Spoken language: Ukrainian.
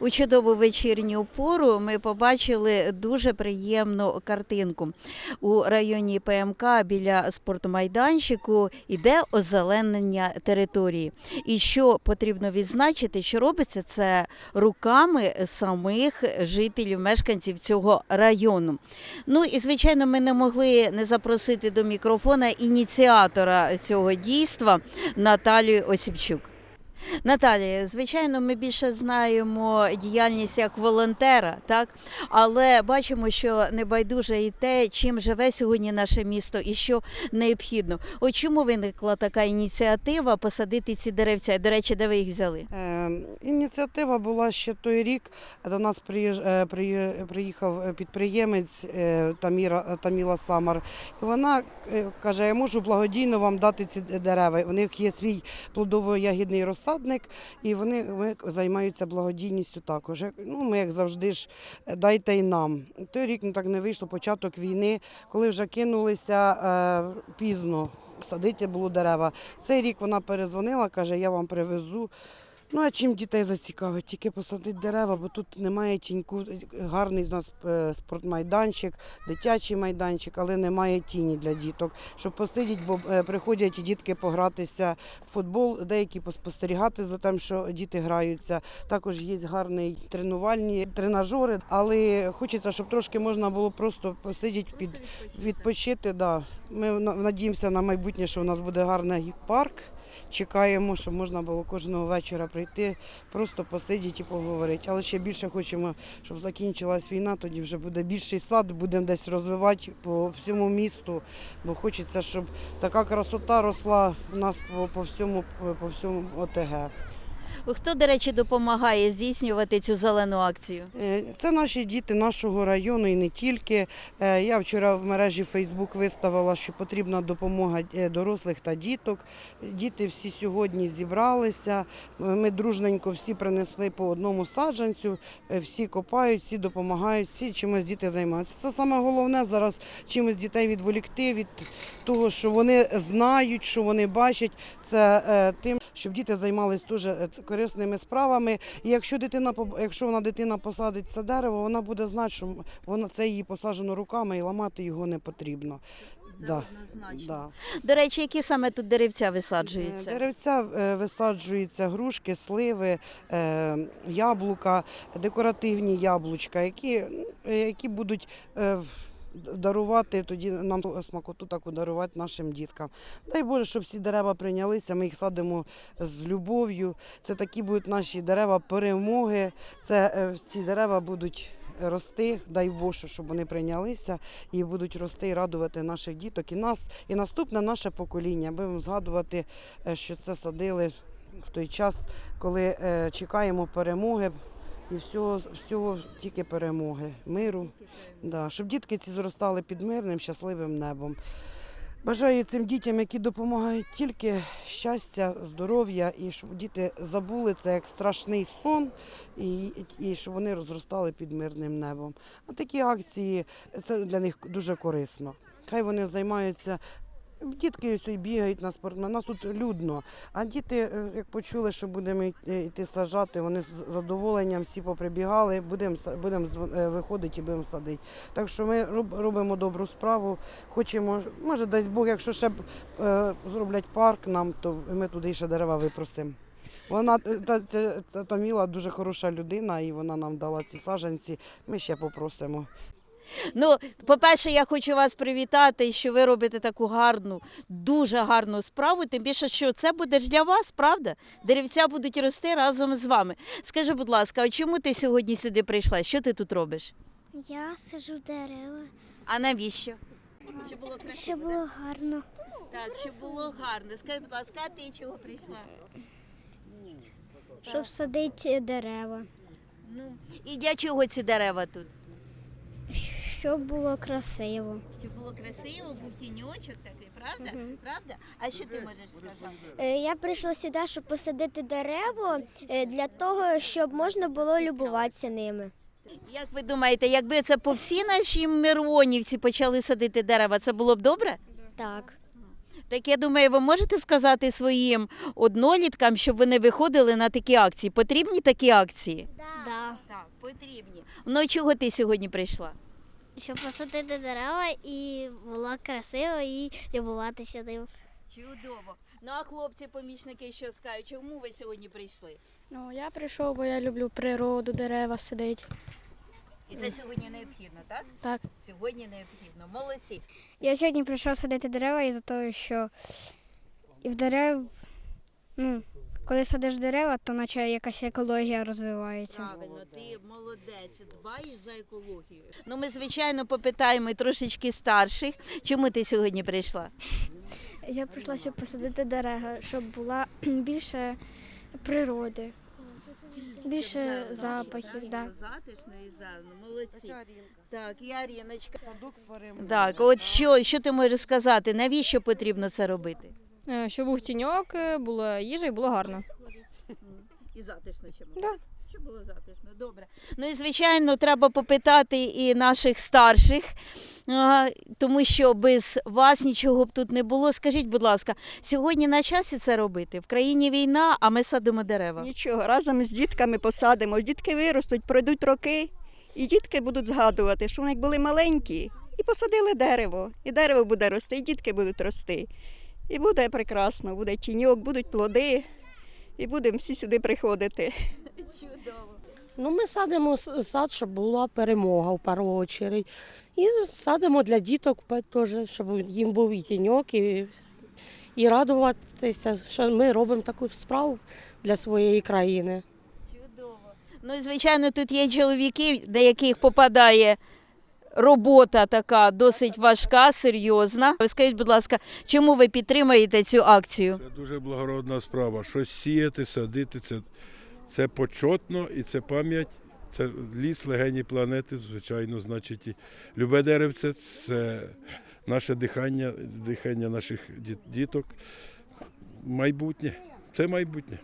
У чудову вечірню пору ми побачили дуже приємну картинку. У районі ПМК біля спортмайданчику іде озеленення території. І що потрібно відзначити, що робиться це руками самих жителів, мешканців цього району. Ну і звичайно, ми не могли не запросити до мікрофона ініціатора цього дійства Наталію Осіпчук. Наталія, звичайно, ми більше знаємо діяльність як волонтера, так але бачимо, що небайдуже і те, чим живе сьогодні наше місто і що необхідно. От чому виникла така ініціатива посадити ці деревця? До речі, де ви їх взяли? Е, Ініціатива була ще той рік. До нас е, приїхав підприємець е, Таміра, Таміла Самар. І вона е, каже, я можу благодійно вам дати ці дерева. У них є свій плодово-ягідний розсадник, і вони, займаються благодійністю також. Ну, ми, як завжди ж, е, дайте й нам. Той рік ну, так не вийшло, початок війни, коли вже кинулися е, пізно. Садити було дерева. Цей рік вона перезвонила, каже, я вам привезу. Ну, а чим дітей зацікавить? Тільки посадити дерева, бо тут немає тіньку. Гарний з нас е, спортмайданчик, дитячий майданчик, але немає тіні для діток. Щоб посидіти, бо е, приходять дітки погратися в футбол, деякі поспостерігати за тим, що діти граються. Також є гарні тренувальні тренажери, але хочеться, щоб трошки можна було просто посидіти під відпочити. Да. Ми на- надіємося на майбутнє, що у нас буде гарний парк. Чекаємо, щоб можна було кожного вечора прийти, просто посидіти і поговорити. Але ще більше хочемо, щоб закінчилась війна, тоді вже буде більший сад, будемо десь розвивати по всьому місту. Бо хочеться, щоб така красота росла у нас по, по всьому по всьому ОТГ. Хто, до речі, допомагає здійснювати цю зелену акцію? Е, Це наші діти нашого району і не тільки. Е, Я вчора в мережі Фейсбук виставила, що потрібна допомога е, дорослих та діток. Діти всі сьогодні зібралися. Ми дружненько всі принесли по одному саджанцю, всі копають, всі допомагають, всі чимось діти займаються. Це саме головне зараз чимось дітей відволікти від того, що вони знають, що вони бачать. Це тим, щоб діти займалися теж е, корисними справами. І якщо дитина якщо вона дитина посадить це дерево, вона буде знати, що вона це її посаджено руками і ламати його не потрібно. Да, да. До речі, які саме тут деревця Е, висаджуються? Деревця е, висаджуються грушки, сливи, е, яблука, декоративні яблучка, які, е, які будуть е, дарувати тоді нам смакоту таку дарувати нашим діткам. Дай Боже, щоб всі дерева прийнялися, ми їх садимо з любов'ю. Це такі будуть наші дерева перемоги. Це е, ці дерева будуть. Рости, дай Боже, щоб вони прийнялися і будуть рости і радувати наших діток і нас, і наступне наше покоління. Будемо згадувати, е, що це садили в той час, коли е, чекаємо перемоги і всього, всього тільки перемоги, миру. Да, щоб дітки ці зростали під мирним, щасливим небом. Бажаю цим дітям, які допомагають тільки щастя, здоров'я і щоб діти забули це як страшний сон, і, і щоб вони розростали під мирним небом. А такі акції це для них дуже корисно. Хай вони займаються. Дітки ось бігають на спортмен. Нас тут людно. А діти, е, як почули, що будемо йти- йти саджати, вони з задоволенням всі поприбігали, будемо будемо е, виходити і будемо садити. Так що ми роб- робимо добру справу. Хочемо, може, дасть Бог, якщо ще е, зроблять парк нам, то ми туди ще дерева випросимо. Вона е, та, та, та, Таміла дуже хороша людина, і вона нам дала ці саджанці. Ми ще попросимо. Ну, по-перше, я хочу вас привітати, що ви робите таку гарну, дуже гарну справу. Тим більше, що це буде ж для вас, правда? Деревця будуть рости разом з вами. Скажи, будь ласка, а чому ти сьогодні сюди прийшла? Що ти тут робиш? Я сажу дерева, А навіщо? Щоб було щоб було гарно. Так, щоб було гарно. Скажи, будь ласка, а ти чого прийшла? Щоб садити дерева, Ну, і для чого ці дерева тут? Щоб було красиво. Щоб було красиво, був тіньочок такий, правда? Мгм. Правда? А що ти можеш сказати? Е, Я прийшла сюди, щоб посадити дерево е, для того, щоб можна було любуватися ними. Як ви думаєте, якби це по всій нашій Миронівці почали садити дерева, це було б добре? Так. Так я думаю, ви можете сказати своїм одноліткам, щоб вони виходили на такі акції. Потрібні такі акції? Да. Да. Так, потрібні. Ну чого ти сьогодні прийшла? Щоб посадити дерева і було красиво і любуватися ним. Чудово. Ну а хлопці-помічники що скажуть, чому ви сьогодні прийшли? Ну, я прийшов, бо я люблю природу, дерева сидить. І це сьогодні необхідно, так? Так. Сьогодні необхідно. Молодці. Я сьогодні прийшов садити дерева із-за того, що і в дерев, ну, коли садиш дерева, то наче якась екологія розвивається. Правильно, ти молодець, дбаєш за екологію. Ну ми звичайно попитаємо і трошечки старших. Чому ти сьогодні прийшла? Я прийшла, щоб посадити дерева, щоб була більше природи, більше запахів. Да. Затишно і зелено. Молодці. Так, і Аріночка. Садок перемоги. Так, от що, що ти можеш сказати? Навіщо потрібно це робити? Е, Щоб був тіньок, е, була їжа і було гарно. І затишно ще було. Да. Щоб було затишно, добре. Ну і звичайно, треба попитати і наших старших, тому що без вас нічого б тут не було. Скажіть, будь ласка, сьогодні на часі це робити? В країні війна, а ми садимо дерева. Нічого, разом з дітками посадимо. Дітки виростуть, пройдуть роки, і дітки будуть згадувати, що вони були маленькі, і посадили дерево. І дерево буде рости, і дітки будуть рости. І буде прекрасно, буде тіньок, будуть плоди, і будемо всі сюди приходити. Чудово. Ну, ми садимо сад, щоб була перемога в першу чергу. І садимо для діток теж, щоб їм був і тіньок, і, і радуватися, що ми робимо таку справу для своєї країни. Чудово. Ну і звичайно, тут є чоловіки, на яких попадає робота така досить важка, серйозна. Ви Скажіть, будь ласка, чому ви підтримуєте цю акцію? Це дуже благородна справа. Щось сіяти, садити це, це почетно і це пам'ять. Це ліс легені планети, звичайно, значить, і любе деревце це наше дихання, дихання наших діток. Майбутнє. Це майбутнє.